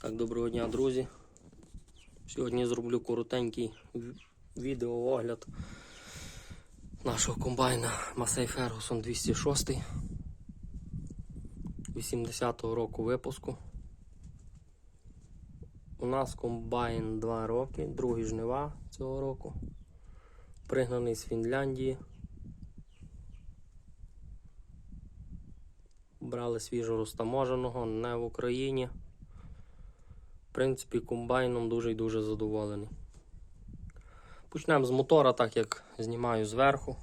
Так, доброго дня, друзі. Сьогодні зроблю коротенький відеоогляд нашого комбайна Massey Ferguson 206 80-го року випуску. У нас комбайн 2 роки, другі жнива цього року. Пригнаний з Фінляндії. Брали свіжо розтаможеного, не в Україні. Принципі, комбайном дуже і дуже задоволений. Почнемо з мотора, так як знімаю зверху.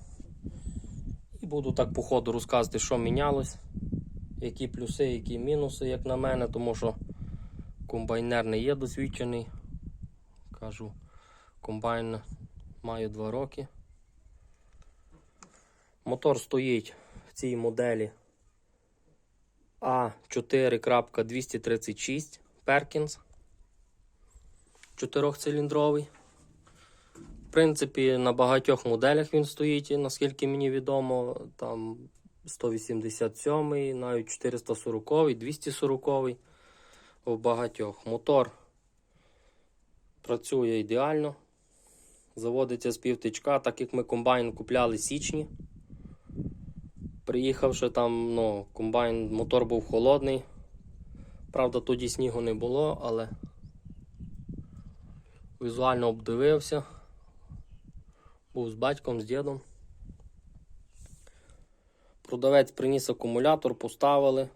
І буду так по ходу розказувати, що мінялось, які плюси, які мінуси, як на мене, тому що комбайнер не є досвідчений. Кажу, комбайн маю 2 роки. Мотор стоїть в цій моделі А4.236 Perkins. Чотирьохциліндровий. В принципі, на багатьох моделях він стоїть, наскільки мені відомо, там 187, навіть 440, 240 у багатьох. Мотор працює ідеально. Заводиться з півтичка, так як ми комбайн купляли в січні. Приїхавши там, ну, комбайн, мотор був холодний. Правда, тоді снігу не було, але візуально обдивився. Був з батьком, з дідом. Продавець приніс акумулятор, поставили.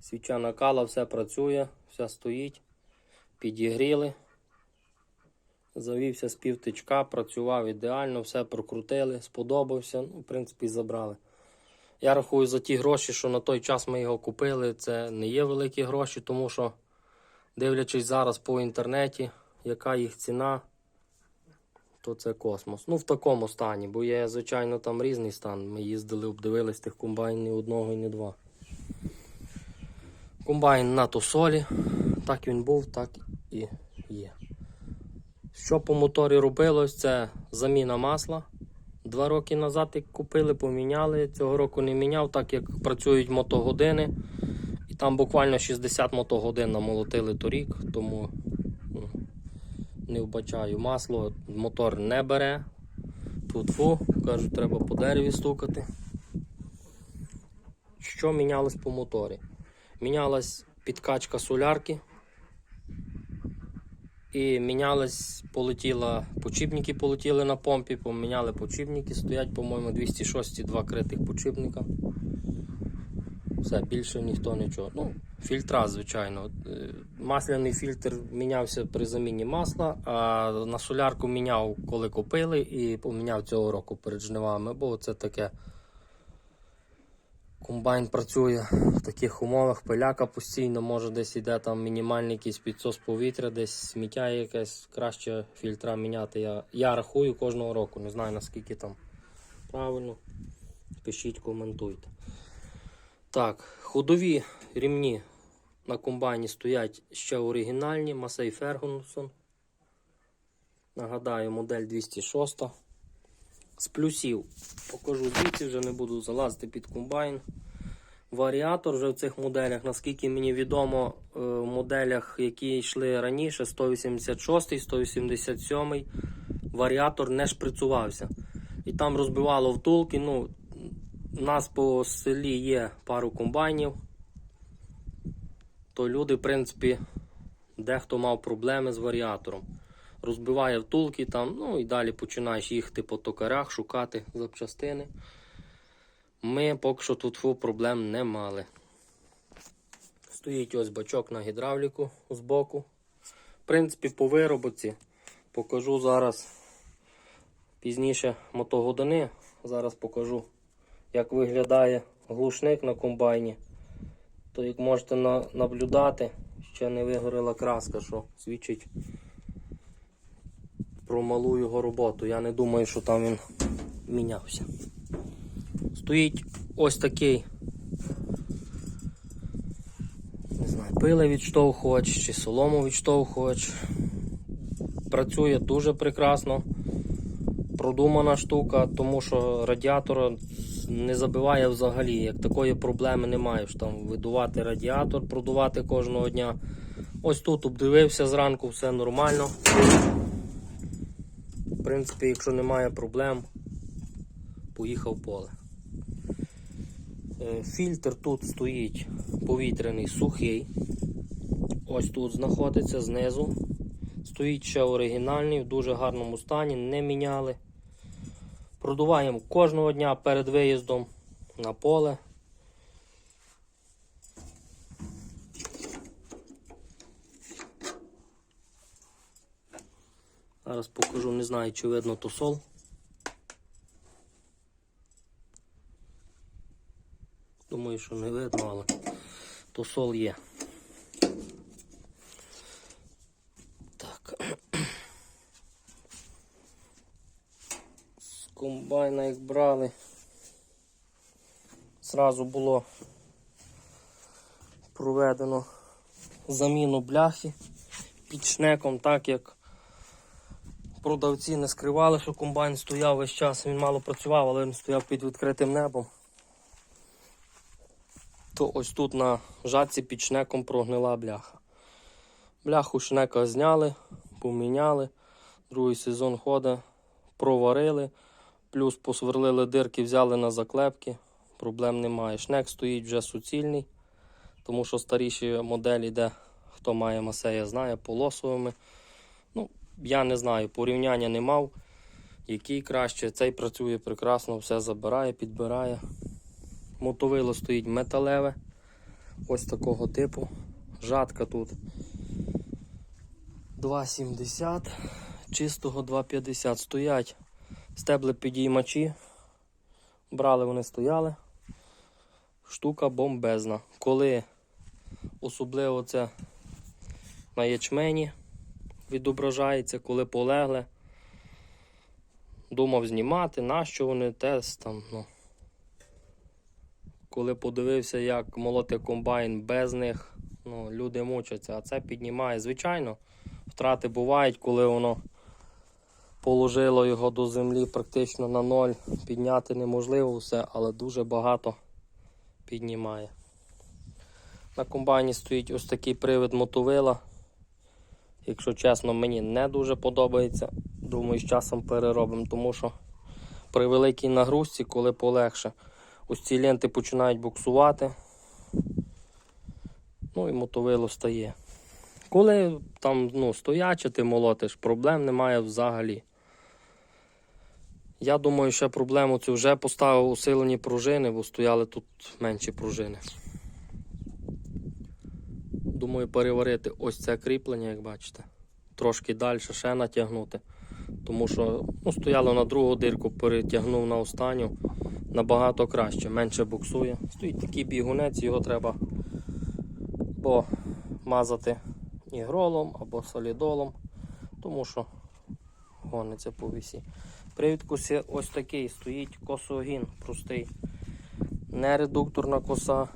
Свіча накала, все працює, все стоїть. Підігріли. Завівся з півтичка, працював ідеально, все прокрутили, сподобався. Ну, в принципі, забрали. Я рахую за ті гроші, що на той час ми його купили, це не є великі гроші, тому що, дивлячись зараз по інтернеті, яка їх ціна, то це космос. Ну, в такому стані, бо є, звичайно, там різний стан. Ми їздили, обдивились тих комбайн ні одного і не два. Комбайн на тосолі. Так він був, так і є. Що по моторі робилось, це заміна масла. Два роки назад як купили, поміняли. Цього року не міняв, так як працюють мотогодини. І там буквально 60 мотогодин намолотили торік, тому не вбачаю. Масло мотор не бере. Тут фу, кажуть, треба по дереві стукати. Що мінялось по моторі? Мінялась підкачка солярки. І мінялась, полетіла, почіпники полетіли на помпі, поміняли почіпники, стоять, по-моєму, 206 два критих почіпника. Все, більше ніхто нічого. Ну, фільтра, звичайно. Е, Масляний фільтр мінявся при заміні масла, а на солярку міняв, коли купили, і поміняв цього року перед жнивами, бо це таке. Комбайн працює в таких умовах, пиляка постійно, може десь йде там мінімальний якийсь підсос повітря, десь сміття якесь, краще фільтра міняти. Я, я рахую кожного року, не знаю наскільки там правильно. Пишіть, коментуйте. Так, ходові рівні на комбайні стоять ще оригінальні, Massey Ferguson. Нагадаю, модель 206. З плюсів покажу звідси, вже не буду залазити під комбайн. Варіатор вже в цих моделях, наскільки мені відомо, е, в моделях, які йшли раніше, 186, 187, варіатор не шприцувався. І там розбивало втулки. Ну, у нас по селі є пару комбайнів. То люди, в принципі, дехто мав проблеми з варіатором розбиває втулки там, ну і далі починаєш їхати по токарях, шукати запчастини. Ми поки що тут фу, проблем не мали. Стоїть ось бачок на гідравліку збоку. В принципі, по вироботці покажу зараз пізніше мотогодини. Зараз покажу, як виглядає глушник на комбайні. То як можете на- наблюдати, ще не вигоріла краска, що свідчить про малу його роботу. Я не думаю, що там він мінявся. Стоїть ось такий не знаю, пилевідштовхувач чи соломовідштовхувач. Працює дуже прекрасно. Продумана штука, тому що радіатор не забиває взагалі. Як такої проблеми немає, там видувати радіатор, продувати кожного дня. Ось тут обдивився зранку, все нормально. В принципі, якщо немає проблем, поїхав поле. Е, Фільтр тут стоїть повітряний сухий. Ось тут знаходиться знизу. Стоїть ще оригінальний, в дуже гарному стані, не міняли. Продуваємо кожного дня перед виїздом на поле. Зараз покажу, не знаю, чи видно то сол. Думаю, що не видно, але то сол є. Так. З комбайна як брали. Зразу було проведено заміну бляхи під шнеком, так як продавці не скривали, що комбайн стояв весь час, він мало працював, але він стояв під відкритим небом. То ось тут на жатці під шнеком прогнила бляха. Бляху шнека зняли, поміняли. Другий сезон ходить, проварили, плюс посверлили дирки, взяли на заклепки. Проблем немає. Шнек стоїть вже суцільний, тому що старіші моделі, де хто має масея, знає, полосовими. Ну, я не знаю, порівняння не мав. Який краще, цей працює прекрасно, все забирає, підбирає. Мотовило стоїть металеве, ось такого типу. Жатка тут 2,70, чистого 2,50. Стоять стебли підіймачі. Брали вони стояли. Штука бомбезна. Коли особливо це на ячмені відображається, коли полегле. Думав знімати, нащо вони тест там. Ну. Коли подивився, як молоти комбайн без них, ну, люди мучаться, а це піднімає. Звичайно, втрати бувають, коли воно положило його до землі практично на ноль. Підняти неможливо все, але дуже багато піднімає. На комбайні стоїть ось такий привид мотовила. Якщо чесно, мені не дуже подобається. Думаю, з часом переробимо, тому що при великій нагрузці, коли полегше, ось ці ленти починають буксувати. Ну і мотовило стає. Коли там ну, стояче ти молотиш, проблем немає взагалі. Я думаю, ще проблему цю вже поставив усилені пружини, бо стояли тут менші пружини. Думаю, переварити ось це кріплення, як бачите. Трошки далі ще натягнути. Тому що ну, стояло на другу дирку, перетягнув на останню. Набагато краще, менше буксує. Стоїть такий бігунець, його треба або мазати ігролом, або солідолом, тому що гониться по вісі. При відкусі ось такий стоїть косогін простий. Не редукторна коса,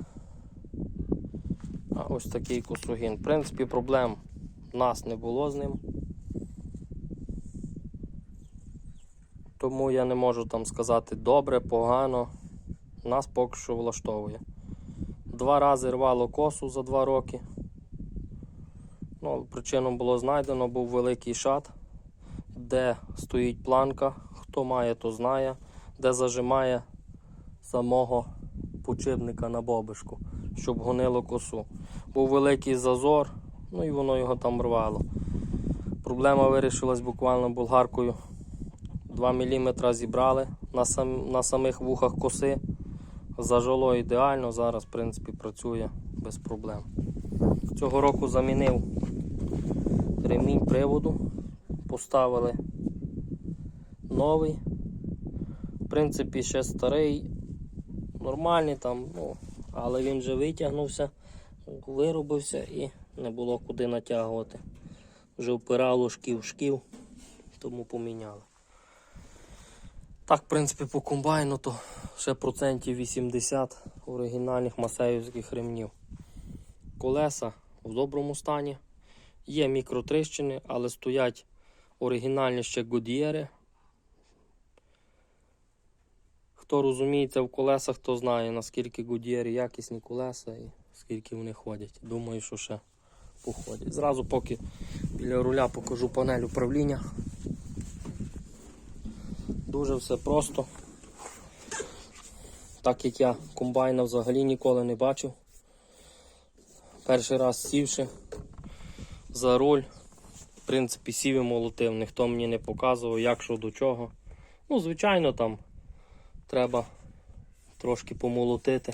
а ось такий косогін. В принципі, проблем в нас не було з ним. Тому я не можу там сказати добре, погано. Нас поки що влаштовує. Два рази рвало косу за два роки. Ну, причину було знайдено, був великий шат, де стоїть планка, хто має, то знає, де зажимає самого почибника на бобишку, щоб гонило косу. Був великий зазор, ну і воно його там рвало. Проблема вирішилась буквально болгаркою. 2 мм зібрали на, сам, на самих вухах коси. Зажило ідеально, зараз в принципі працює без проблем. Цього року замінив ремінь приводу, поставили новий. В принципі, ще старий, нормальний там, ну, але він вже витягнувся, виробився і не було куди натягувати. Вже впирало шків шків, тому поміняли. Так, в принципі, по комбайну то ще процентів 80 оригінальних масеївських ремнів. Колеса в доброму стані. Є мікротріщини, але стоять оригінальні ще Годієри. Хто розуміється в колесах, то знає, наскільки Годієри якісні колеса і скільки вони ходять. Думаю, що ще походять. Зразу поки біля руля покажу панель управління. Дуже все просто. Так як я комбайна взагалі ніколи не бачив. Перший раз сівши за руль, в принципі, сів і молотив, ніхто мені не показував, як що до чого. Ну, звичайно, там треба трошки помолотити,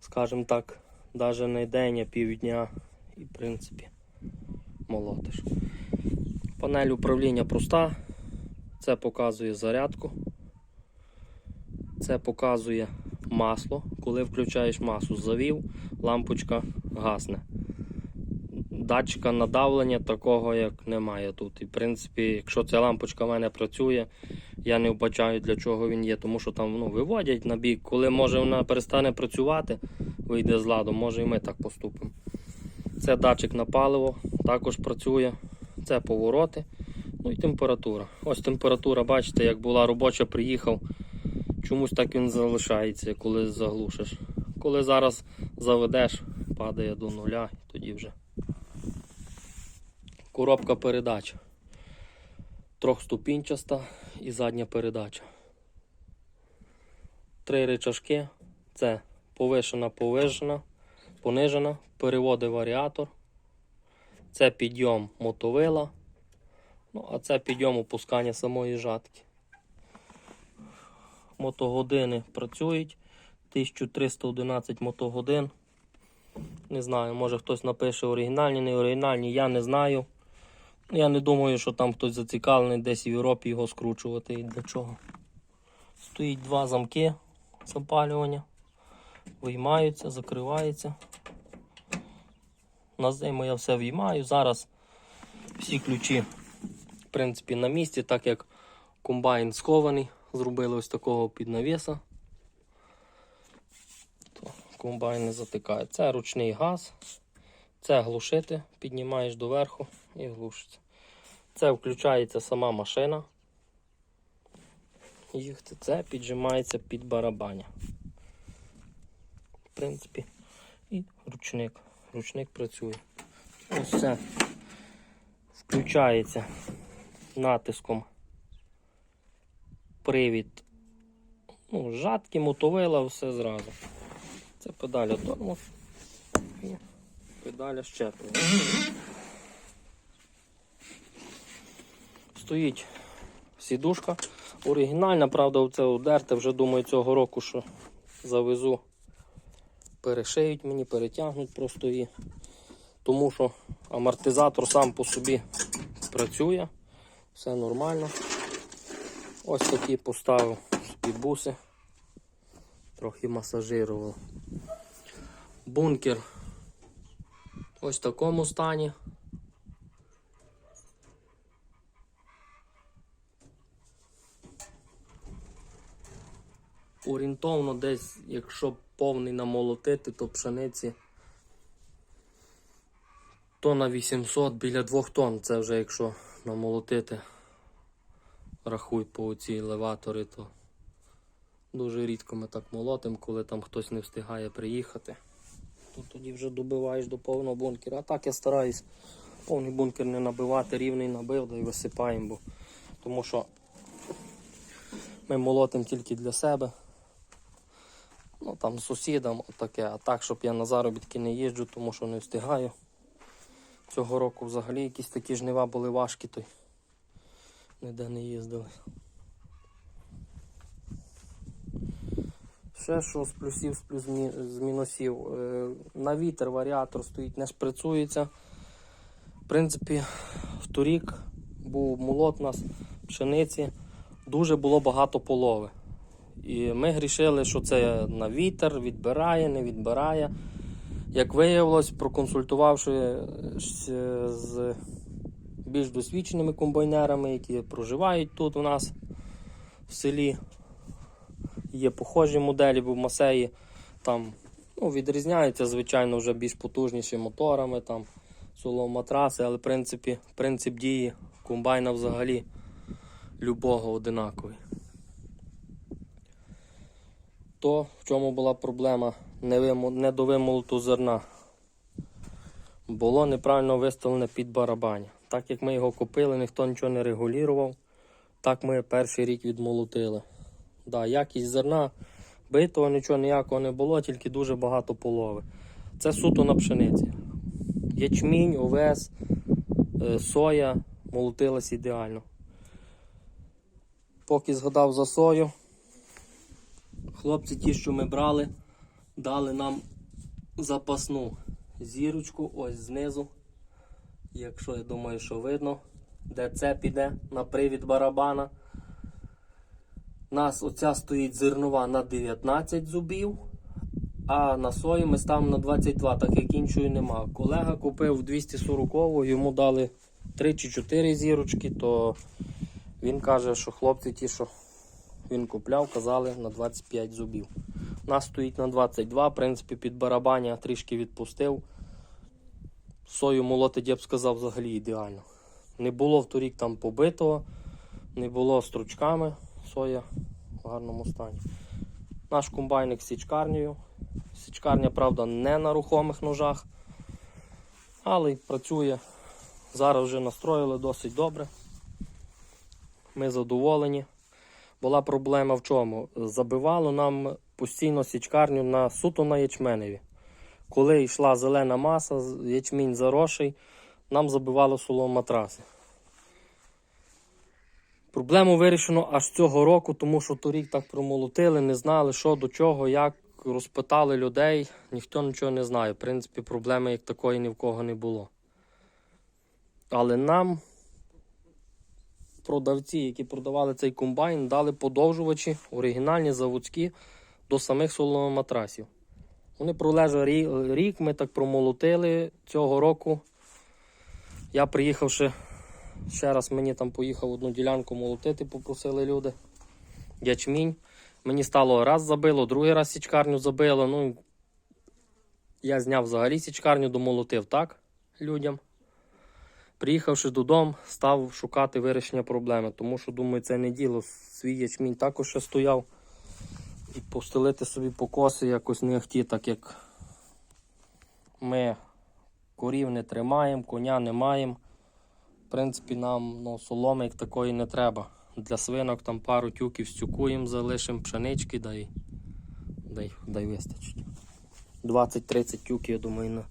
скажімо так, навіть не день, а півдня і, в принципі, молотиш. Панель управління проста. Це показує зарядку. Це показує масло. Коли включаєш масло, завів, лампочка гасне. Датчика надавлення такого як немає тут. І в принципі, якщо ця лампочка в мене працює, я не вбачаю для чого він є, тому що там ну, виводять на бік. Коли може вона перестане працювати, вийде з ладу, може і ми так поступимо. Це датчик на паливо, також працює. Це повороти. Ну і температура. Ось температура, бачите, як була робоча, приїхав. Чомусь так він залишається, коли заглушиш. Коли зараз заведеш, падає до нуля тоді вже. Коробка передач. Трьохступінчаста і задня передача. Три рычажки. Це повишена, повишена, понижена, переводи варіатор. Це підйом мотовила. Ну, а це підйом опускання самої жатки. Мотогодини працюють. 1311 мотогодин. Не знаю, може хтось напише оригінальні, не оригінальні, я не знаю. Я не думаю, що там хтось зацікавлений десь в Європі його скручувати і для чого. Стоїть два замки запалювання. Виймаються, закриваються. На зиму я все виймаю. Зараз всі ключі в принципі, на місці, так як комбайн схований, зробили ось такого піднавіса. То комбайн не затикає. Це ручний газ, це глушити, піднімаєш доверху і глушиться. Це включається сама машина. Їхати це піджимається під барабаня. В принципі, і ручник. Ручник працює. Ось це включається натиском привід. Ну, жатки, мотовила, все зразу. Це педаля тормоз і педаля щеплення. Стоїть сідушка. Оригінальна, правда, оце удерте, вже думаю, цього року, що завезу. Перешиють мені, перетягнуть просто її. Тому що амортизатор сам по собі працює, все нормально. Ось такі поставив собі буси, трохи масажирував. Бункер ось в такому стані. Орієнтовно десь, якщо повний намолотити, то пшениці то на 800 біля 2 тонн. Це вже якщо намолотити, рахуй по цій елеваторі, то дуже рідко ми так молотимо, коли там хтось не встигає приїхати. То тоді вже добиваєш до повного бункера. А так я стараюсь повний бункер не набивати, рівний набив, да і висипаємо, бо тому що ми молотимо тільки для себе. Ну там сусідам таке, а так, щоб я на заробітки не їжджу, тому що не встигаю. Цього року взагалі якісь такі жнива були важкі, то ніде не їздили. Ще що з плюсів, з плюс з мінусів. Е, На вітер варіатор стоїть, не шприцується. В принципі, торік був молот у нас пшениці, дуже було багато полови. І ми грішили, що це на вітер, відбирає, не відбирає. Як виявилось, проконсультувавши з більш досвідченими комбайнерами, які проживають тут у нас в селі, є похожі моделі, бо в Масеї там ну, відрізняються, звичайно, вже більш потужнішими моторами, там соломатраси, але в принципі, принцип дії комбайна взагалі любого одинаковий. То в чому була проблема недовимолоту зерна. було неправильно виставлене під барабані. Так як ми його купили, ніхто нічого не регулював, так ми перший рік відмолотили. Да, якість зерна битого нічого ніякого не було, тільки дуже багато полови. Це суто на пшениці. Ячмінь, овес, е, соя молотилась ідеально. Поки згадав за сою, хлопці, ті, що ми брали, дали нам запасну зірочку ось знизу. Якщо я думаю, що видно, де це піде на привід барабана. У нас оця стоїть зернова на 19 зубів, а на сою ми ставимо на 22, так як іншої нема. Колега купив 240 йому дали 3 чи 4 зірочки, то він каже, що хлопці ті, що він купляв, казали на 25 зубів. У нас стоїть на 22, в принципі, під барабаня трішки відпустив. Сою молотить, я б сказав, взагалі ідеально. Не було в торік там побитого, не було стручками, соя в гарному стані. Наш комбайник з січкарнею. Січкарня, правда, не на рухомих ножах, але працює. Зараз вже настроїли досить добре. Ми задоволені. Була проблема в чому? Забивало нам постійно січкарню на суто на ячменеві. Коли йшла зелена маса, ячмінь заросший, нам забивало солом матраси. Проблему вирішено аж цього року, тому що торік так промолотили, не знали, що до чого, як розпитали людей, ніхто нічого не знає. В принципі, проблеми як такої ні в кого не було. Але нам продавці, які продавали цей комбайн, дали подовжувачі, оригінальні заводські, до самих соломатрасів. Вони пролежали рік, ми так промолотили цього року. Я приїхав ще, ще раз мені там поїхав одну ділянку молотити, попросили люди. Ячмінь. Мені стало раз забило, другий раз січкарню забило. Ну, я зняв взагалі січкарню, домолотив так людям. Приїхавши додому, став шукати вирішення проблеми, тому що, думаю, це не діло. Свій ячмінь також ще стояв. І постелити собі покоси якось не ахті, так як ми корів не тримаємо, коня не маємо. В принципі, нам ну, соломи як такої не треба. Для свинок там пару тюків стюкуємо, залишимо пшенички, да й, да й, да й вистачить. 20-30 тюків, я думаю, на,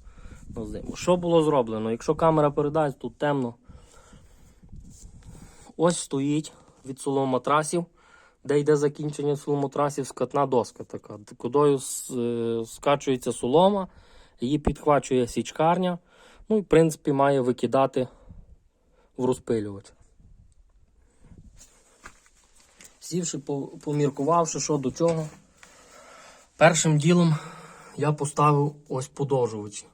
на зиму. Що було зроблено? Якщо камера передасть, тут темно. Ось стоїть від соломатрасів, де йде закінчення соломотрасів, скатна доска така. Кудою е, скачується солома, її підхвачує січкарня. Ну і в принципі має викидати в розпилювач. Сівши, поміркувавши, що до чого, першим ділом я поставив ось подовжувачі.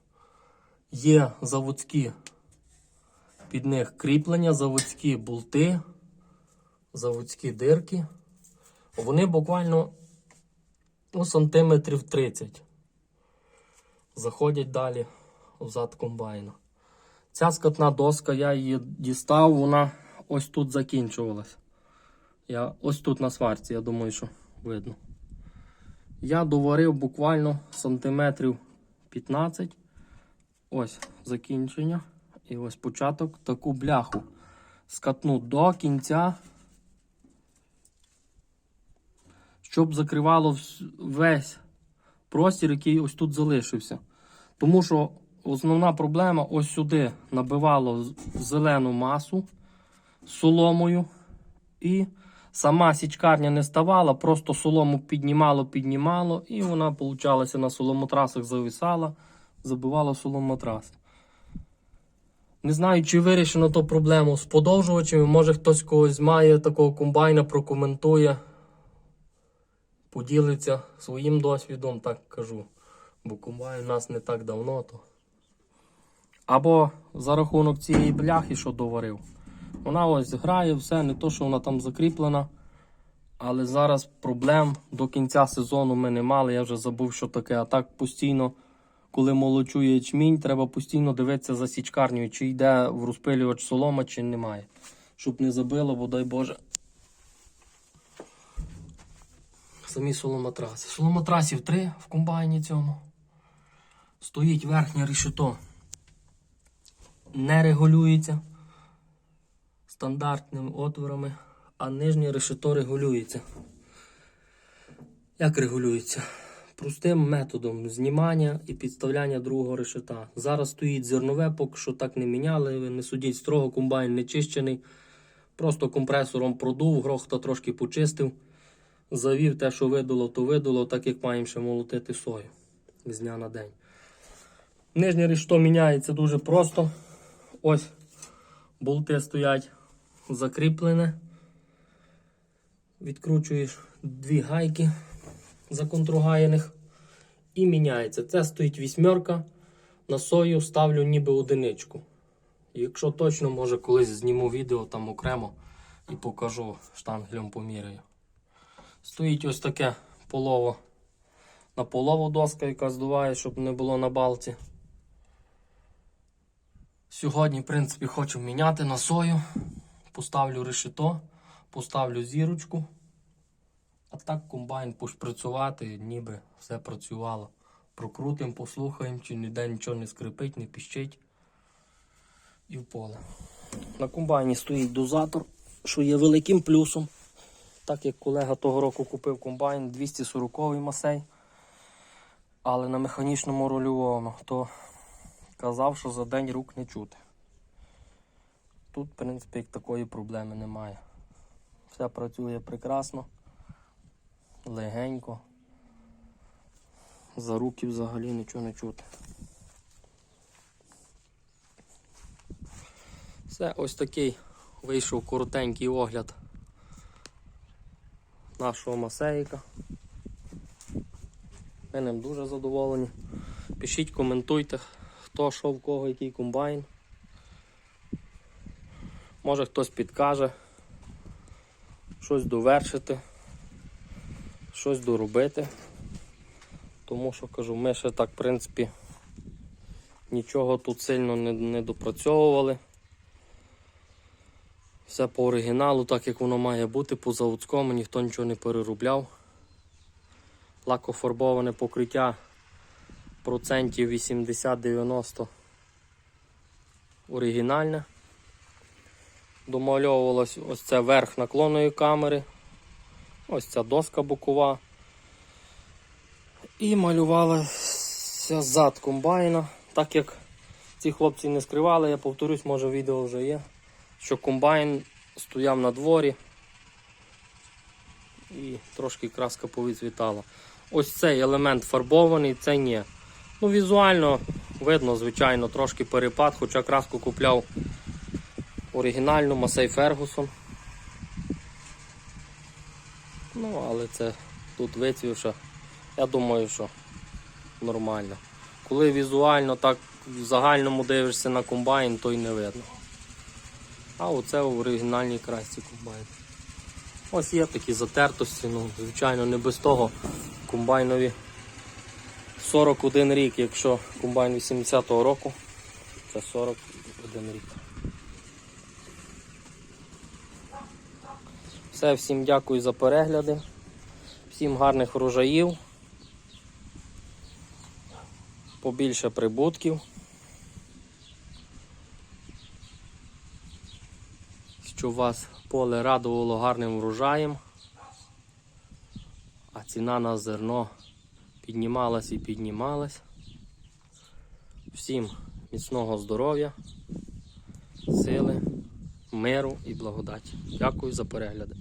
Є заводські під них кріплення, заводські болти, заводські дирки. Вони буквально ну, сантиметрів 30 заходять далі в зад комбайна. Ця скатна доска, я її дістав, вона ось тут закінчувалась. Я ось тут на сварці, я думаю, що видно. Я доварив буквально сантиметрів 15. Ось закінчення. І ось початок таку бляху. Скатну до кінця. Щоб закривало весь простір, який ось тут залишився. Тому що основна проблема ось сюди набивало зелену масу соломою. І сама січкарня не ставала, просто солому піднімало, піднімало, і вона, получалася, на соломотрасах зависала, забивала соломотраси. Не знаю, чи вирішено ту проблему з подовжувачами. Може хтось когось має такого комбайна, прокоментує, поділиться своїм досвідом, так кажу. Бо комбайн у нас не так давно. то. Або за рахунок цієї бляхи, що доварив. Вона ось грає, все, не то, що вона там закріплена. Але зараз проблем до кінця сезону ми не мали. Я вже забув, що таке. А так постійно, коли молочує ячмінь, треба постійно дивитися за січкарнею, чи йде в розпилювач солома, чи немає. Щоб не забило, бо дай Боже. Самі соломотраси. Соломотрасів три в комбайні цьому. Стоїть верхнє решето не регулюється стандартними отворами, а нижнє решето регулюється. Як регулюється? Простим методом знімання і підставляння другого решета. Зараз стоїть зернове, поки що так не міняли. Не судіть строго, комбайн не чищений. Просто компресором продув, грохта трошки почистив. Завів те, що видуло, то видуло, так як маємо ще молотити сою з дня на день. Нижнє решето міняється дуже просто. Ось болти стоять закріплене. Відкручуєш дві гайки законтругаєних і міняється. Це стоїть вісьмерка. На сою ставлю ніби одиничку. Якщо точно, може колись зніму відео там окремо і покажу штангелем поміряю. Стоїть ось таке полово на полову доска, яка здуває, щоб не було на балці. Сьогодні, в принципі, хочу міняти на сою. Поставлю решето, поставлю зірочку. А так комбайн пошпрацювати, ніби все працювало. Прокрутимо, послухаємо, чи ніде нічого не скрипить, не піщить. І в поле. На комбайні стоїть дозатор, що є великим плюсом. Так як колега того року купив комбайн 240-й масей, але на механічному рульовому, то казав, що за день рук не чути. Тут, в принципі, такої проблеми немає. Все працює прекрасно, легенько. За руки взагалі нічого не чути. Все, ось такий вийшов коротенький огляд нашого масейка. Ми ним дуже задоволені. Пишіть, коментуйте, хто що в кого, який комбайн. Може хтось підкаже, щось довершити, щось доробити. Тому що кажу, ми ще так, в принципі, нічого тут сильно не, не допрацьовували. Все по оригіналу, так як воно має бути, по заводському ніхто нічого не переробляв. Лакофарбоване покриття процентів 80-90 оригінальне. Домальовувалось ось це верх наклонної камери, ось ця доска бокова. І малювалося зад комбайна. Так як ці хлопці не скривали, я повторюсь, може відео вже є, що комбайн стояв на дворі і трошки краска повідцвітала. Ось цей елемент фарбований, це ні. Ну, візуально видно, звичайно, трошки перепад, хоча краску купляв оригінальну Масей Фергусон. Ну, але це тут вицвівша. Я думаю, що нормально. Коли візуально так в загальному дивишся на комбайн, то й не видно. А оце в оригінальній красці комбайн. Ось є такі затертості, ну, звичайно, не без того комбайнові 41 рік, якщо комбайн 80-го року, це 41 рік. Все, всім дякую за перегляди, всім гарних врожаїв, побільше прибутків. Щоб вас поле радувало гарним врожаєм, а ціна на зерно піднімалась і піднімалась. Всім міцного здоров'я, сили, миру і благодаті. Дякую за перегляди.